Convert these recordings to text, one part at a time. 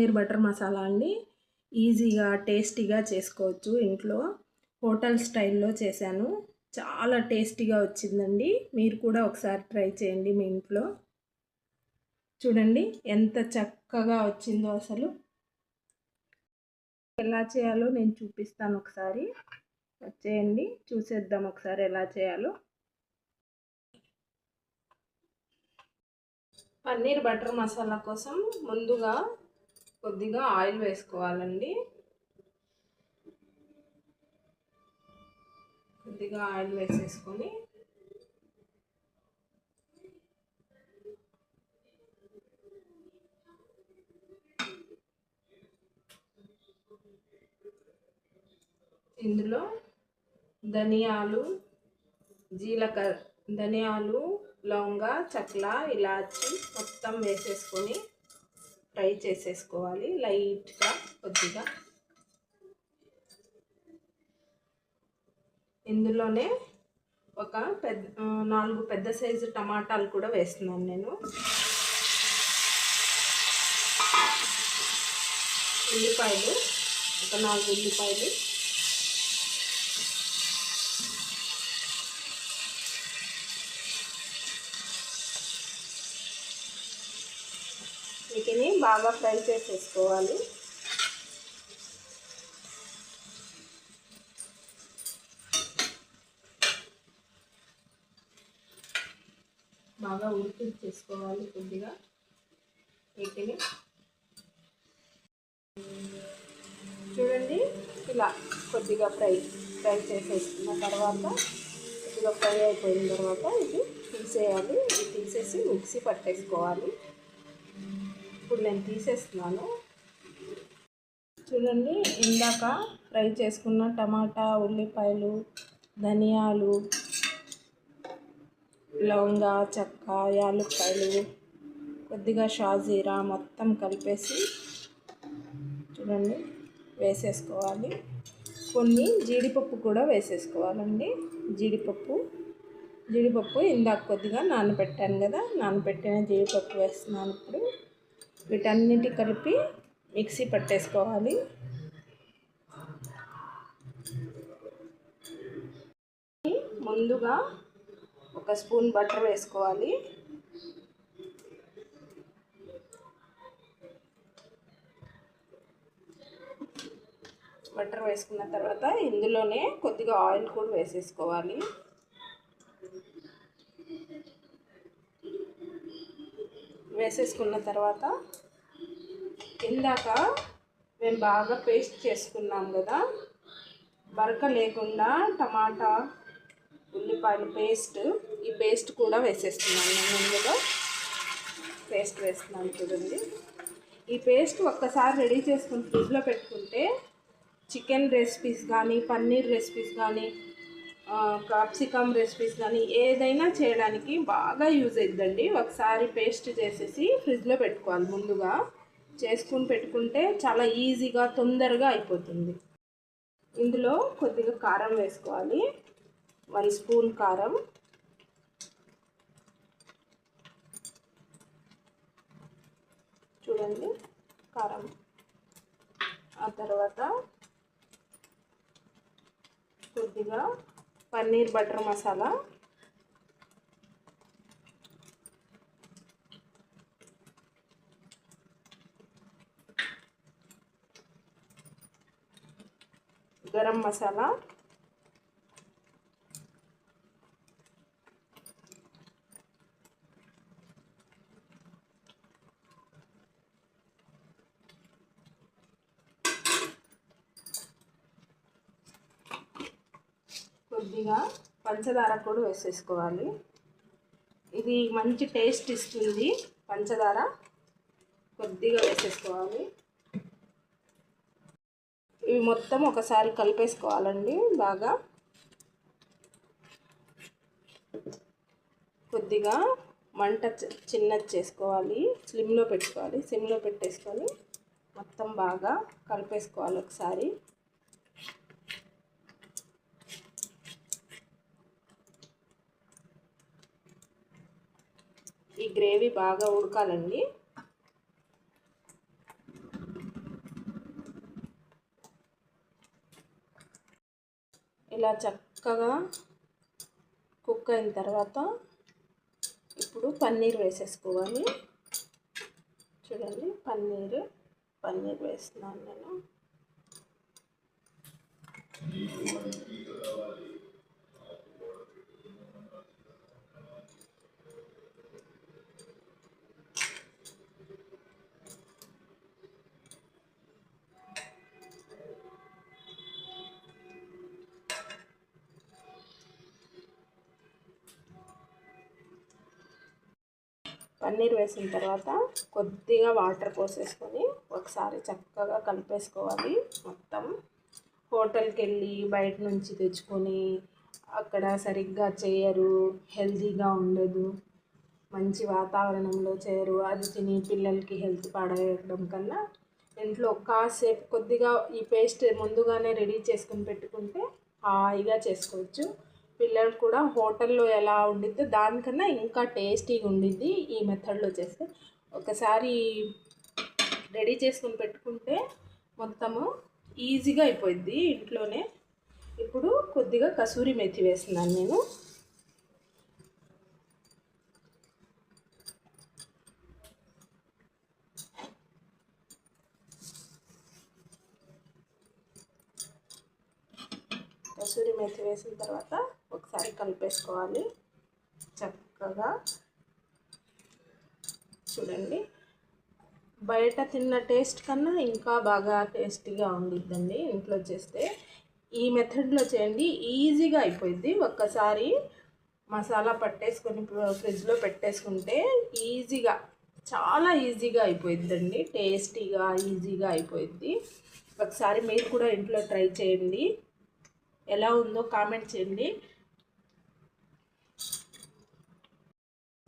Paneer butter masala అండి. ఈజీగా టేస్టీగా చేసుకోవచ్చు ఇంట్లో. హోటల్ స్టైల్లో చేశాను. చాలా టేస్టీగా వచ్చిందండి. మీరు కూడా ఒకసారి ట్రై చేయండి మీ ఇంట్లో. చూడండి ఎంత చక్కగా వచ్చిందో అసలు. ఎలా చేయాలో నేను చూపిస్తాను ఒకసారి. వచ్చేయండి చూసేద్దాం ఒకసారి ఎలా చేయాలో. పన్నీర్ బటర్ మసాలా కోసం ముందుగా కొద్దిగా ఆయిల్ వేసుకోవాలండి. కొద్దిగా ఆయిల్ వేసేసుకొని ఇందులో ధనియాలు జీలకర్ర ధనియాలు లవంగ చక్ల ఇలాచి మొత్తం వేసేసుకొని ఫ్రై చేసేసుకోవాలి లైట్గా కొద్దిగా. ఇందులోనే ఒక పెద్ద నాలుగు పెద్ద సైజు టమాటాలు కూడా వేస్తున్నాను నేను. ఉల్లిపాయలు ఒక నాలుగు ఉల్లిపాయలు. వీటిని బాగా ఫ్రై చేసేసుకోవాలి. బాగా ఉడికించేసుకోవాలి కొద్దిగా వీటిని. చూడండి ఇలా కొద్దిగా ఫ్రై ఫ్రై చేసేసుకున్న తర్వాత కొద్దిగా ఫ్రై అయిపోయిన తర్వాత ఇది తీసేయాలి. ఇది తీసేసి మిక్సీ పట్టేసుకోవాలి. ఇప్పుడు నేను తీసేస్తున్నాను. చూడండి ఇందాక ఫ్రై చేసుకున్న టమాటా ఉల్లిపాయలు ధనియాలు లవంగ చెక్క యాలుక్కాయలు కొద్దిగా షాజీరా మొత్తం కలిపేసి చూడండి వేసేసుకోవాలి. కొన్ని జీడిపప్పు కూడా వేసేసుకోవాలండి. జీడిపప్పు జీడిపప్పు ఇందాక కొద్దిగా నానబెట్టాను కదా నానబెట్టిన జీడిపప్పు వేస్తున్నాను ఇప్పుడు. వీటన్నిటి కలిపి మిక్సీ పట్టేసుకోవాలి. ముందుగా ఒక స్పూన్ బటర్ వేసుకోవాలి. బటర్ వేసుకున్న తర్వాత ఇందులోనే కొద్దిగా ఆయిల్ కూడా వేసేసుకోవాలి. వేసేసుకున్న తర్వాత ఇందాక మేము బాగా పేస్ట్ చేసుకున్నాం కదా బరక లేకుండా టమాటా ఉల్లిపాయలు పేస్ట్ ఈ పేస్ట్ కూడా వేసేస్తున్నాను నేను ఇందులో. పేస్ట్ వేస్తున్నాను చూడండి. ఈ పేస్ట్ ఒక్కసారి రెడీ చేసుకుని ఫ్రిడ్జ్లో పెట్టుకుంటే చికెన్ రెసిపీస్ కానీ పన్నీర్ రెసిపీస్ కానీ క్యాప్సికమ్ రెసిపీస్ కానీ ఏదైనా చేయడానికి బాగా యూజ్ అవుతుందండి ఒకసారి పేస్ట్ చేసేసి ఫ్రిడ్జ్లో పెట్టుకోవాలి ముందుగా. చేసుకుని పెట్టుకుంటే చాలా ఈజీగా తొందరగా అయిపోతుంది. ఇందులో కొద్దిగా కారం వేసుకోవాలి. వన్ స్పూన్ కారం. చూడండి కారం. ఆ తర్వాత కొద్దిగా పన్నీర్ బటర్ మసాలా. గరం మసాలా కొద్దిగా పంచదార కూడా వేసేసుకోవాలి. ఇది మంచి టేస్ట్ ఇస్తుంది. పంచదార కొద్దిగా వేసేసుకోవాలి. ఇవి మొత్తం ఒకసారి కలిపేసుకోవాలండి బాగా. కొద్దిగా మంట చిన్నది చేసుకోవాలి. స్లిమ్లో పెట్టుకోవాలి. సిమ్లో పెట్టేసుకొని మొత్తం బాగా కలిపేసుకోవాలి ఒకసారి. గ్రేవీ బాగా ఉడకాలండి. ఇలా చక్కగా కుక్ అయిన తర్వాత ఇప్పుడు పన్నీర్ వేసేసుకోవాలి. చూడండి పన్నీర్ పన్నీర్ వేస్తున్నాను నేను. పన్నీర్ వేసిన తర్వాత కొద్దిగా వాటర్ పోసేసుకొని ఒకసారి చక్కగా కలిపేసుకోవాలి మొత్తం. హోటల్కి వెళ్ళి బయట నుంచి తెచ్చుకొని అక్కడ సరిగ్గా చేయరు హెల్తీగా ఉండదు మంచి వాతావరణంలో చేయరు. అది తిని పిల్లలకి హెల్త్ పాడేయడం కన్నా ఇంట్లో కాసేపు కొద్దిగా ఈ పేస్ట్ ముందుగానే రెడీ చేసుకుని పెట్టుకుంటే హాయిగా చేసుకోవచ్చు. పిల్లలు కూడా హోటల్లో ఎలా ఉండిద్దో దానికన్నా ఇంకా టేస్టీగా ఉండిద్ది ఈ మెథడ్లో చేస్తే. ఒకసారి రెడీ చేసుకుని పెట్టుకుంటే మొత్తము ఈజీగా అయిపోయింది ఇంట్లోనే. ఇప్పుడు కొద్దిగా కసూరి మెథి వేస్తున్నాను నేను. కసూరి మెథి వేసిన తర్వాత ఒకసారి కలిపేసుకోవాలి. చక్కగా చూడండి. బయట తిన్న టేస్ట్ కన్నా ఇంకా బాగా టేస్టీగా ఉండిద్దండి ఇంట్లో చేస్తే. ఈ మెథడ్లో చేయండి ఈజీగా అయిపోయింది ఒక్కసారి మసాలా పట్టేసుకొని ఫ్రిడ్జ్లో పెట్టేసుకుంటే ఈజీగా చాలా ఈజీగా అయిపోయిద్దండి. టేస్టీగా ఈజీగా అయిపోయింది ఒకసారి మీరు కూడా ఇంట్లో ట్రై చేయండి. ఎలా ఉందో కామెంట్ చేయండి.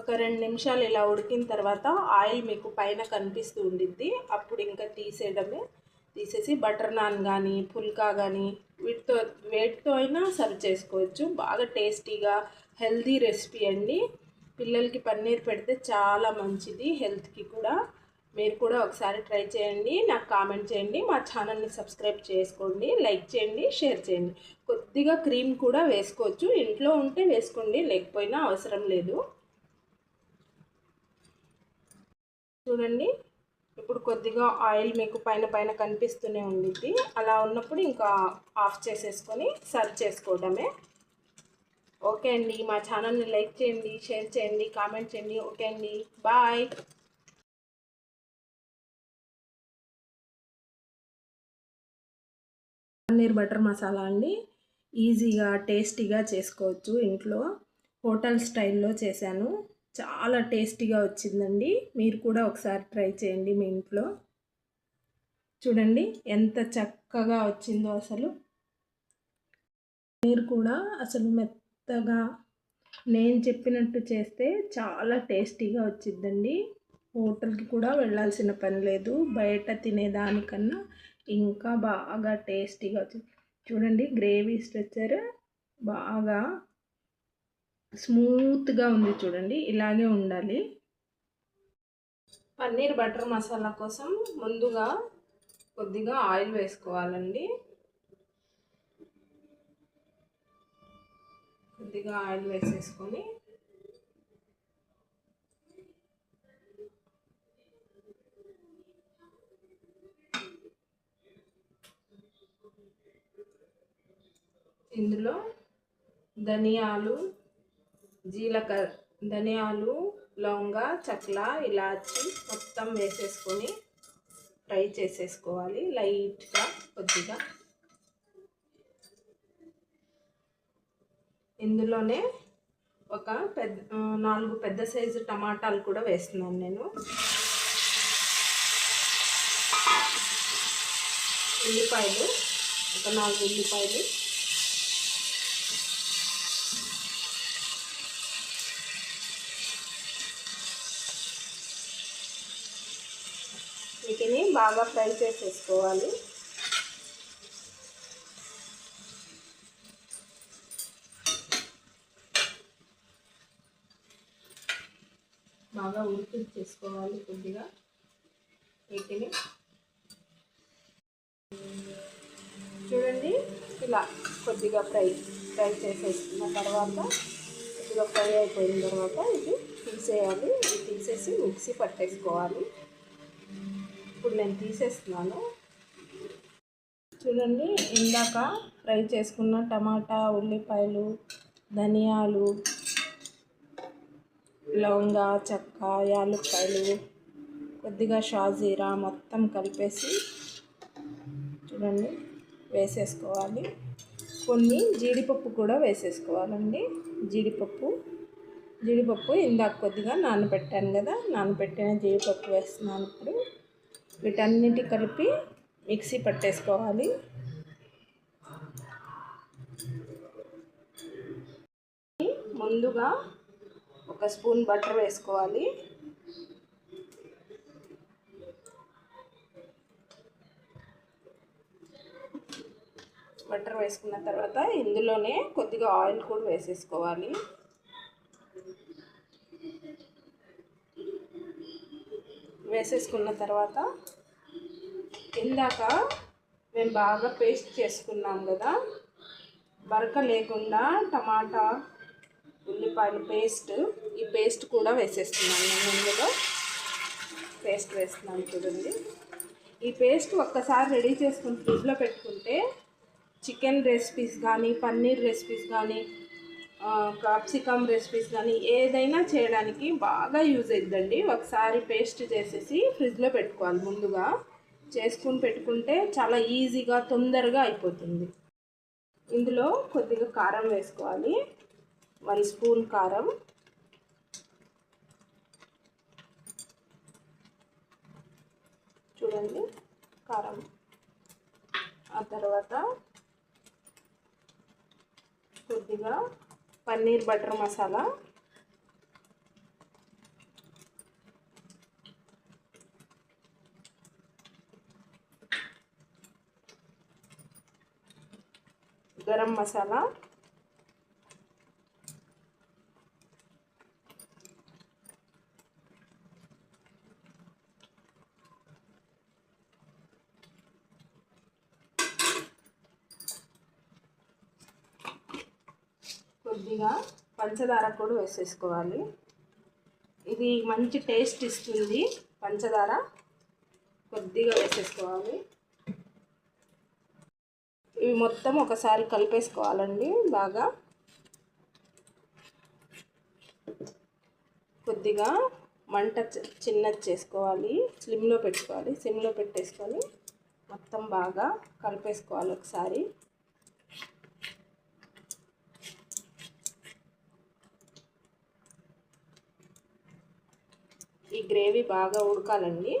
ఒక రెండు నిమిషాలు ఇలా ఉడికిన తర్వాత ఆయిల్ మీకు పైన కనిపిస్తూ ఉండిద్ది. అప్పుడు ఇంకా తీసేయడమే. తీసేసి బటర్ నాన్ కానీ పుల్కా కానీ వీటితో వేటితో అయినా సర్వ్ చేసుకోవచ్చు. బాగా టేస్టీగా హెల్తీ రెసిపీ అండి. పిల్లలకి పన్నీర్ పెడితే చాలా మంచిది హెల్త్కి కూడా. మీరు కూడా ఒకసారి ట్రై చేయండి. నాకు కామెంట్ చేయండి. మా ఛానల్ని సబ్స్క్రైబ్ చేసుకోండి. లైక్ చేయండి. షేర్ చేయండి. కొద్దిగా క్రీమ్ కూడా వేసుకోవచ్చు. ఇంట్లో ఉంటే వేసుకోండి. లేకపోయినా అవసరం లేదు. చూడండి. ఇప్పుడు కొద్దిగా ఆయిల్ మీకు పైన పైన కనిపిస్తూనే ఉండిద్ది. అలా ఉన్నప్పుడు ఇంకా ఆఫ్ చేసేసుకొని సర్వ్ చేసుకోవడమే. ఓకే అండి. మా ఛానల్ని లైక్ చేయండి షేర్ చేయండి కామెంట్ చేయండి. ఓకే అండి. బాయ్. పన్నీర్ బటర్ మసాలా అండి. ఈజీగా టేస్టీగా చేసుకోవచ్చు ఇంట్లో. హోటల్ స్టైల్లో చేశాను. చాలా టేస్టీగా వచ్చిందండి. మీరు కూడా ఒకసారి ట్రై చేయండి మీ ఇంట్లో. చూడండి ఎంత చక్కగా వచ్చిందో అసలు. మీరు కూడా అసలు మెత్తగా నేను చెప్పినట్టు చేస్తే చాలా టేస్టీగా వచ్చిందండి. హోటల్కి కూడా వెళ్ళాల్సిన పని లేదు. బయట తినేదానికన్నా ఇంకా బాగా టేస్టీగా వచ్చింది. చూడండి గ్రేవీ స్ట్రక్చర్ బాగా స్మూత్గా ఉంది చూడండి ఇలాగే ఉండాలి. పన్నీర్ బటర్ మసాలా కోసం ముందుగా కొద్దిగా ఆయిల్ వేసుకోవాలండి. కొద్దిగా ఆయిల్ వేసేసుకొని ఇందులో ధనియాలు జీలకర్ర ధనియాలు లవంగ చక్ల ఇలాచి మొత్తం వేసేసుకొని ఫ్రై చేసేసుకోవాలి లైట్గా కొద్దిగా. ఇందులోనే ఒక పెద్ద నాలుగు పెద్ద సైజు టమాటాలు కూడా వేస్తున్నాను నేను. ఉల్లిపాయలు ఒక నాలుగు ఉల్లిపాయలు. వీటిని బాగా ఫ్రై చేసేసుకోవాలి. బాగా ఉడికించేసుకోవాలి కొద్దిగా వీటిని చూడండి ఇలా కొద్దిగా ఫ్రై ఫ్రై చేసేసుకున్న తర్వాత కొద్దిగా ఫ్రై అయిపోయిన తర్వాత ఇది తీసేయాలి. ఇది తీసేసి మిక్సీ పట్టేసుకోవాలి. ఇప్పుడు నేను తీసేస్తున్నాను. చూడండి ఇందాక ఫ్రై చేసుకున్న టమాటా ఉల్లిపాయలు ధనియాలు లవంగ చెక్క యాలక్కాయలు కొద్దిగా షాజీరా మొత్తం కలిపేసి చూడండి వేసేసుకోవాలి. కొన్ని జీడిపప్పు కూడా వేసేసుకోవాలండి. జీడిపప్పు జీడిపప్పు ఇందాక కొద్దిగా నానబెట్టాను కదా నానబెట్టిన జీడిపప్పు వేస్తున్నాను ఇప్పుడు. వీటన్నిటి కలిపి మిక్సీ పట్టేసుకోవాలి. ముందుగా ఒక స్పూన్ బటర్ వేసుకోవాలి. బటర్ వేసుకున్న తర్వాత ఇందులోనే కొద్దిగా ఆయిల్ కూడా వేసేసుకోవాలి. వేసేసుకున్న తర్వాత ఇందాక మేము బాగా పేస్ట్ చేసుకున్నాం కదా బరక లేకుండా టమాటా ఉల్లిపాయల పేస్ట్ ఈ పేస్ట్ కూడా వేసేస్తున్నాను నేను ఇందులో పేస్ట్ వేస్తున్నాను చూడండి. ఈ పేస్ట్ ఒక్కసారి రెడీ చేసుకుని ఫ్రిడ్జ్లో పెట్టుకుంటే చికెన్ రెసిపీస్ కానీ పన్నీర్ రెసిపీస్ కానీ కాప్సికమ్ రెసిపీస్ కానీ ఏదైనా చేయడానికి బాగా యూజ్ అవుతుందండి ఒకసారి పేస్ట్ చేసేసి ఫ్రిడ్జ్లో పెట్టుకోవాలి ముందుగా. చేసుకుని పెట్టుకుంటే చాలా ఈజీగా తొందరగా అయిపోతుంది. ఇందులో కొద్దిగా కారం వేసుకోవాలి. వన్ స్పూన్ కారం. చూడండి కారం. ఆ తర్వాత కొద్దిగా పన్నీర్ బటర్ మసాలా గరం మసాలా కొద్దిగా పంచదార కూడా వేసేసుకోవాలి. ఇది మంచి టేస్ట్ ఇస్తుంది పంచదార. కొద్దిగా వేసేసుకోవాలి. ఇవి మొత్తం ఒకసారి కలిపేసుకోవాలండి బాగా. కొద్దిగా మంట చిన్నది చేసుకోవాలి. స్లిమ్లో పెట్టుకోవాలి. సిమ్లో పెట్టేసుకొని మొత్తం బాగా కలిపేసుకోవాలి ఒకసారి. గ్రేవీ బాగా ఉడకాలండి.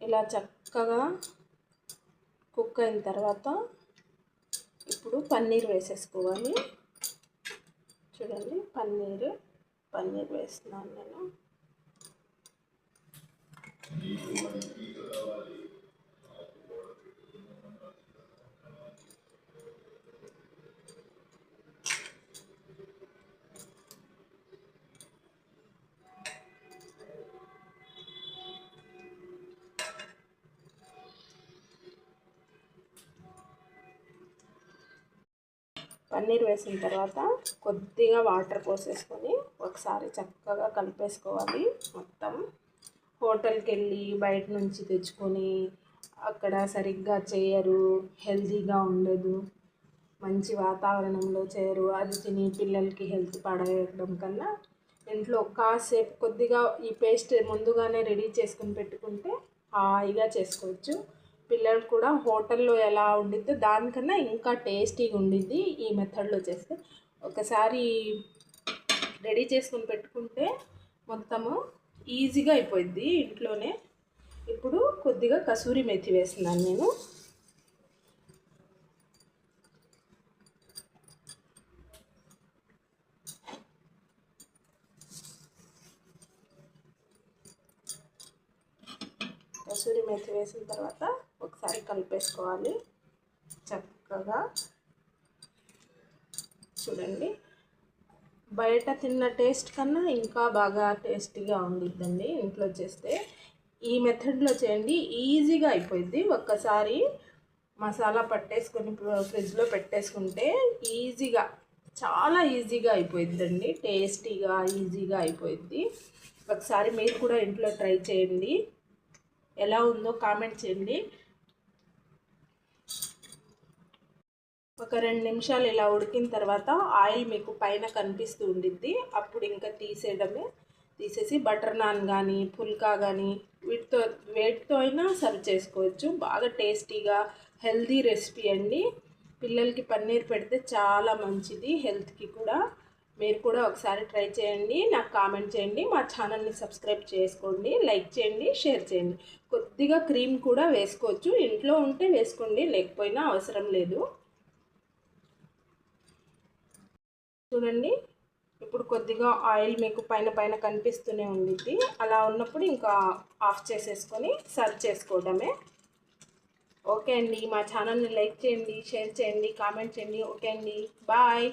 ఇలా చక్కగా కుక్ అయిన తర్వాత ఇప్పుడు పన్నీర్ వేసేసుకోవాలి. చూడండి పన్నీర్ పన్నీర్ వేస్తున్నాను నేను. పన్నీర్ వేసిన తర్వాత కొద్దిగా వాటర్ పోసేసుకొని ఒకసారి చక్కగా కలిపేసుకోవాలి మొత్తం. హోటల్కి వెళ్ళి బయట నుంచి తెచ్చుకొని అక్కడ సరిగ్గా చేయరు హెల్తీగా ఉండదు మంచి వాతావరణంలో చేయరు. అది తిని పిల్లలకి హెల్త్ పడేయడం కన్నా ఇంట్లో కాసేపు కొద్దిగా ఈ పేస్ట్ ముందుగానే రెడీ చేసుకుని పెట్టుకుంటే హాయిగా చేసుకోవచ్చు. పిల్లలు కూడా హోటల్లో ఎలా ఉండిద్దో దానికన్నా ఇంకా టేస్టీగా ఉండిద్ది ఈ మెథడ్లో చేస్తే. ఒకసారి రెడీ చేసుకుని పెట్టుకుంటే మొత్తము ఈజీగా అయిపోద్ది ఇంట్లోనే. ఇప్పుడు కొద్దిగా కసూరి మెతి వేస్తున్నాను నేను. కసూరి మెథి వేసిన తర్వాత ఒకసారి కలిపేసుకోవాలి. చక్కగా చూడండి. బయట తిన్న టేస్ట్ కన్నా ఇంకా బాగా టేస్టీగా ఉండిద్దండి ఇంట్లో చేస్తే. ఈ మెథడ్లో చేయండి ఈజీగా అయిపోయింది ఒక్కసారి మసాలా పట్టేసుకొని ఫ్రిడ్జ్లో పెట్టేసుకుంటే ఈజీగా చాలా ఈజీగా అయిపోయిందండి టేస్టీగా ఈజీగా అయిపోయింది ఒకసారి మీరు కూడా ఇంట్లో ట్రై చేయండి. ఎలా ఉందో కామెంట్ చేయండి. ఒక రెండు నిమిషాలు ఇలా ఉడికిన తర్వాత ఆయిల్ మీకు పైన కనిపిస్తూ ఉండిద్ది. అప్పుడు ఇంకా తీసేయడమే. తీసేసి బటర్ నాన్ కానీ పుల్కా కానీ వీటితో వేటితో అయినా సర్వ్ చేసుకోవచ్చు. బాగా టేస్టీగా హెల్దీ రెసిపీ అండి. పిల్లలకి పన్నీర్ పెడితే చాలా మంచిది హెల్త్కి కూడా. మీరు కూడా ఒకసారి ట్రై చేయండి నాకు కామెంట్ చేయండి మా ఛానల్ని సబ్స్క్రైబ్ చేసుకోండి లైక్ చేయండి షేర్ చేయండి. కొద్దిగా క్రీమ్ కూడా వేసుకోవచ్చు. ఇంట్లో ఉంటే వేసుకోండి లేకపోయినా అవసరం లేదు. చూడండి ఇప్పుడు కొద్దిగా ఆయిల్ మీకు పైన పైన కనిపిస్తూనే ఉండిద్ది అలా ఉన్నప్పుడు ఇంకా ఆఫ్ చేసేసుకొని సర్వ్ చేసుకోవడమే. ఓకే అండి మా ఛానల్ని లైక్ చేయండి షేర్ చేయండి కామెంట్ చేయండి. ఓకే అండి బాయ్.